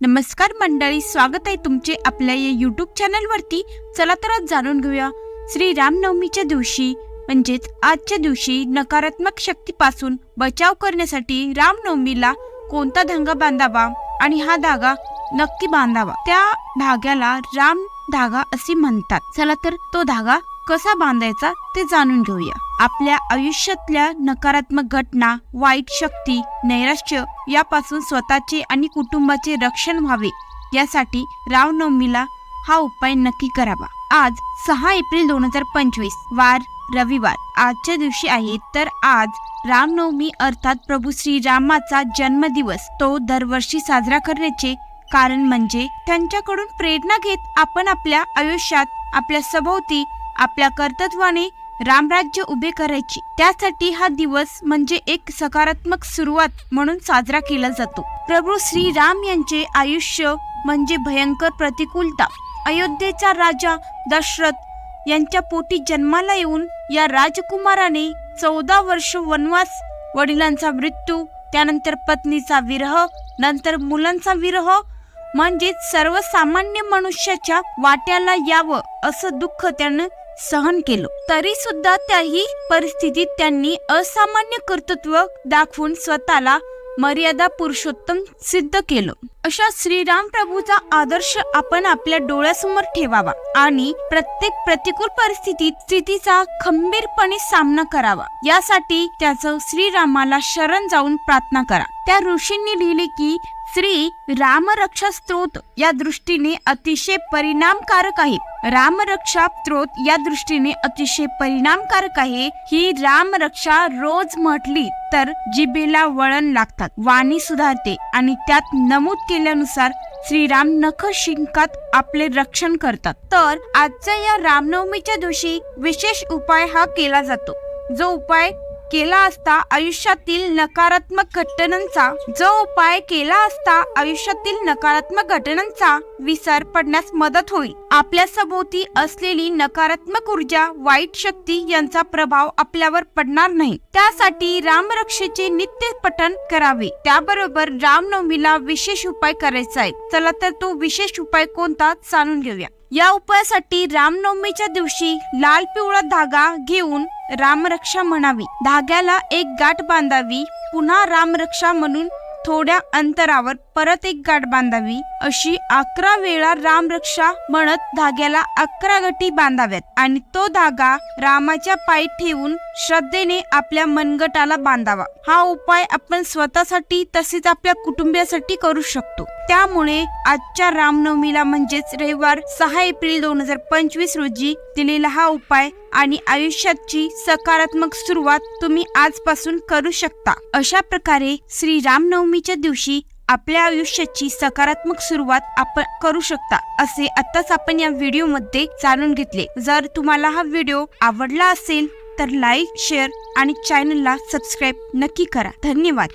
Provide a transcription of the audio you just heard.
नमस्कार मंडळी स्वागत आहे तुमचे आपल्या या युट्यूब चॅनलवरती चला तर आज जाणून घेऊया. श्री रामनवमीच्या दिवशी म्हणजेच आजच्या दिवशी नकारात्मक शक्तीपासून बचाव करण्यासाठी रामनवमीला कोणता धागा बांधावा? आणि हा धागा नक्की बांधावा. त्या धाग्याला राम धागा असे म्हणतात. चला तर तो धागा कसा बांधायचा ते जाणून घेऊया. आपल्या आयुष्यातल्या नकारात्मक घटना वाईट शक्ती नैराश्य यापासून स्वतःचे आणि कुटुंबाचे रक्षण व्हावे. यासाठी रामनवमीला हा उपाय नक्की करावा. आज सहा एप्रिल दोन हजार पंचवीस वार रविवार. आजच्या दिवशी आहे तर आज रामनवमी अर्थात प्रभू श्रीरामाचा जन्मदिवस. तो दरवर्षी साजरा करण्याचे कारण म्हणजे त्यांच्याकडून प्रेरणा घेत आपण आपल्या आयुष्यात आपल्या सभोवती आपल्या कर्तृत्वाने रामराज्य उभे करायची. त्यासाठी हा दिवस म्हणजे एक सकारात्मक सुरुवात म्हणून साजरा केला जातो. प्रभू श्रीराम यांचे आयुष्य म्हणजे भयंकर प्रतिकूलता. अयोध्येचा राजा दशरथ यांच्या पोटी जन्माला येऊन या राजकुमाराने चौदा वर्ष वनवास वडिलांचा मृत्यू त्यानंतर पत्नीचा विरह नंतर मुलांचा विरह म्हणजेच सर्वसामान्य मनुष्याच्या वाट्याला यावं असं दुःख त्यानं सहन केलं. तरी सुद्धा त्याही परिस्थितीत त्यांनी असामान्य कर्तृत्व दाखवून स्वतःला मर्यादा पुरुषोत्तम सिद्ध केलं. अशा श्रीराम प्रभूचा आदर्श आपण आपल्या डोळ्यासमोर ठेवावा आणि प्रत्येक प्रतिकूल परिस्थितीत स्थितीचा खंबीरपणे सामना करावा. यासाठी त्याचं श्रीरामाला शरण जाऊन प्रार्थना करा. त्या ऋषींनी लिहिले की श्री रामरक्षा स्त्रोत या दृष्टीने अतिशय परिणामकारक आहे. रामरक्षा स्त्रोत या दृष्टीने अतिशय परिणामकारक आहे. ही रामरक्षा रोज म्हटली तर जिबेला वळण लागतात वाणी सुधारते आणि त्यात नमूद केल्यानुसार श्रीराम नख शिंकात आपले रक्षण करतात. तर आजच्या या रामनवमीच्या दिवशी विशेष उपाय हा केला जातो. जो उपाय केला असता आयुष्यातील नकारात्मक घटनांचा जो उपाय केला असता आयुष्यातील नकारात्मक घटनांचा विसर पडण्यास मदत होईल. आपल्या सभोवती असलेली नकारात्मक ऊर्जा वाईट शक्ती यांचा प्रभाव आपल्यावर पडणार नाही. त्यासाठी रामरक्षेचे नित्य पठण करावे. त्याबरोबर रामनवमीला विशेष उपाय करायचा आहे. चला तर तो विशेष उपाय कोणता? जाणून घेऊया. या उपायासाठी रामनवमीच्या दिवशी लाल पिवळा धागा घेऊन रामरक्षा म्हणावी. धाग्याला एक गाठ बांधावी. पुन्हा रामरक्षा म्हणून थोड्या अंतरावर परत एक गाठ बांधावी. अशी अकरा वेळा रामरक्षा म्हणत धाग्याला अकरा गटी बांधाव्यात आणि तो धागा रामाच्या पायी ठेवून श्रद्धेने आपल्या मनगटाला बांधावा. हा उपाय आपण स्वतःसाठी तसेच आपल्या कुटुंबियासाठी करू शकतो. त्यामुळे आजच्या रामनवमीला म्हणजेच रविवार सहा एप्रिल दोन हजार पंचवीस रोजी दिलेला हा उपाय आणि आयुष्याची सकारात्मक सुरुवात तुम्ही आजपासून करू शकता. अशा प्रकारे श्री रामनवमीच्या दिवशी आपल्या आयुष्याची सकारात्मक सुरुवात आपण करू शकता असे आताच आपण या व्हिडिओमध्ये जाणून घेतले. जर तुम्हाला हा व्हिडिओ आवडला असेल तर लाईक शेअर आणि चॅनलला सबस्क्राईब नक्की करा. धन्यवाद.